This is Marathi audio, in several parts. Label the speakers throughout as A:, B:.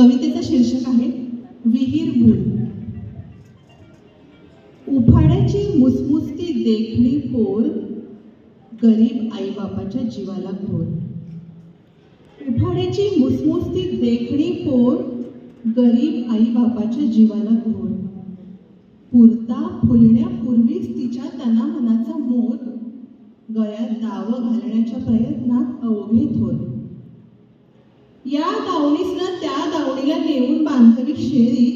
A: कवितेचं शीर्षक आहे विहीर भूल. उफाड्याची मुसमुसती देखणी पोर गरीब आईबापाच्या जीवाला घोर उफाड्याची मुसमुसती देखणी पोर गरीब आईबापाच्या जीवाला घोर पुरता फुलण्यापूर्वीच तिच्या तना मनाचा मोर गळ्यात दावं घालण्याच्या प्रयत्नात अवघे थोर. या दावणीसनं त्या दावणीला नेऊन बांधवी शेळी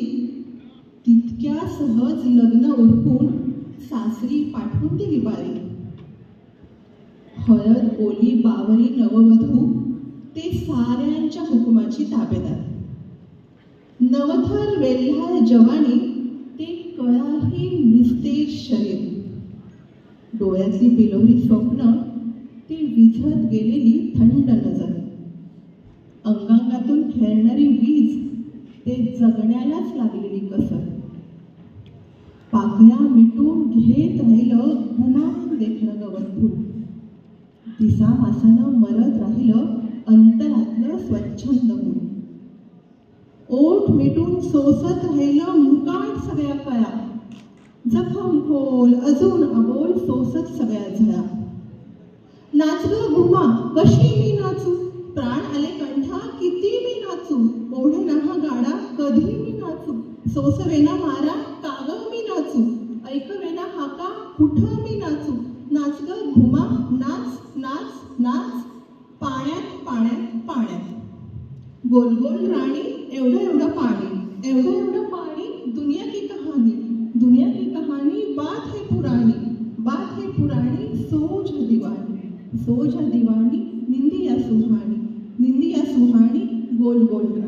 A: तितक्या सहज लग्न उरकून सासरी पाठवून दिली बारी हळद ओली बावरी नववधू ते साऱ्यांच्या हुकुमाची ताबेदार. नवथर वेल्हार जवानी ते कळाही निस्तेज शरीर. डोळ्यातली बिलोरी स्वप्न ती विझत गेलेली थंड नजर. अंगांगातून खेळणारी वीज ते जगण्यालाच लागलेली कसर. पाकळ्या मिटून घेत राहिलं गुमान देखणं गवत फुल दिसा मासानं मरत राहिलं अंतरातलं स्वच्छंद मूल ओठ मिटून सोसत राहिलं मुकाट सगळ्या कळा जखम खोल अजून अबोल सोसत सगळ्या झळा. नाचलं गुमा कशी मी नाचू? प्राण आले कंठा किती मी नाचू? ओढे ना हा गाडा कधी मी नाचू? सोसवेना मारा काग मी नाचू? ऐकवेना हाका कुठं मी नाचू? नाच ग घुमा नाच नाच नाच. पाण्यात पाण्यात पाण्यात. गोल गोल राणी एवढं एवढं पाणी. एवढं एवढं पाणी दुनिया की कहानी दुनिया बोल गोल गोल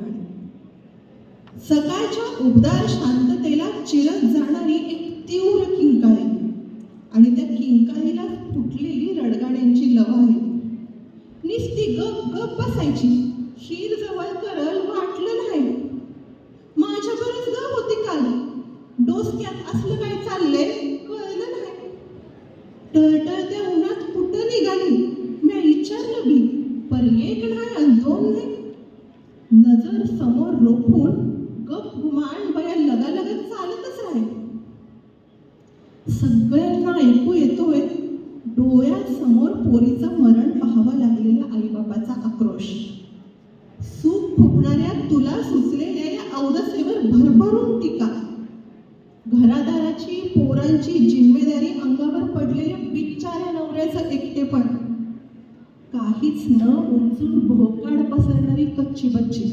A: सकाळच्या उबदार शांततेला चिरत जाणारी एक तीव्र किंकाळी आणि त्या किंकाळीला फुटलेली रडगाड्यांची लवारी. निस्ती गप गप बसायची. शीर जवळ करल वाटलं नाही. माझ्या बरंच ग होती काल. डोसक्यात असलं काय चाललंय कळलं नाही. तर उन्हात कुठं निघाली मी विचारलं बी पर एक नाही आणि दोन नाही नजर समोर रोखून गप गुमान बया लगालगत चालतच आहे. सगळ्यांना ऐकू येतोय डोळ्यासमोर पोरीचं मरण पाहावं लागलेला आईबापाचा आक्रोश. सूप फुकणाऱ्या तुला सुचलेल्या या अवदसेवर भरभरून टीका. घरादाराची पोरांची जिम्मेदारी अंगावर पडलेल्या बिचाऱ्या नवऱ्याचं एकटेपण. काहीच न उंचून भोकाड पसरणारी कच्ची बच्ची.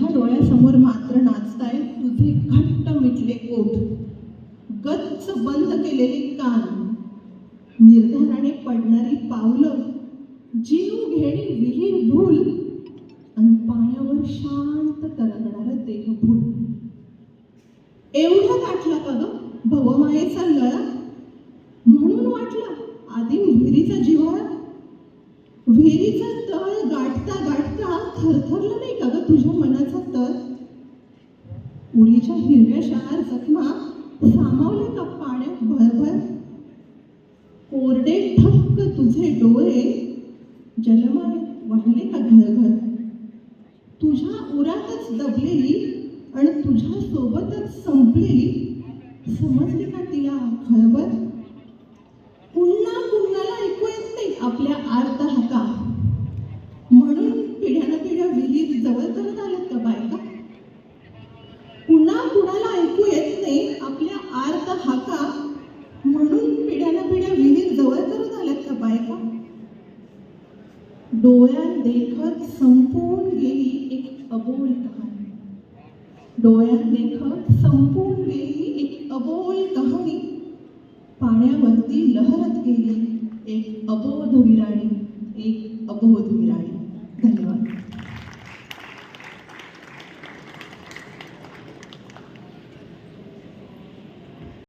A: माझ्या डोळ्यासमोर मात्र नाचताय तुझे घट्ट मिटले ओठ. गच्च बंद केलेले कान. निर्धाराने पडणारी पावलं जीव घेणी विहीर धूल आणि पाण्यावर शांत तरंगणार देहभूल एवढा गाठला का ग? भवमायेचा लळा? म्हणून वाटला आधी विहिरीचा जिव्हाळा? विहिरीचा तळ गाठता गाठता थरथरलं नाही का ग तुझ्या उरीच्या हिरव्या शार जखमा सामावल्या का पाण्यात भरभर? कोरडे ठक्क तुझे डोळे जलमय वाहिले का घरघर तुझ्या उरातच दबलेली आणि तुझ्या सोबतच संपलेली समजली का तिला खळबळ पुन्हा कुणाला ऐकू येत नाही आपल्या आर्त हाका म्हणून पिढ्यानं पिढ्या विहीर जवळ करत आल्यात का बायका पुन्हा कुणाला ऐकू येत नाही आपल्या आर्त हाका म्हणून पिढ्यानं पिढ्या विहीर जवळ करत आल्यात का बायका डोळ्यात देखत संपून गेली एक अबोल कहाणी. डोळ्यात देखत संपून गेली एक अबोल कहाणी. पाण्यावरती लहरत गेली एक अबोध विराणी एक अबोध विराणी धन्यवाद.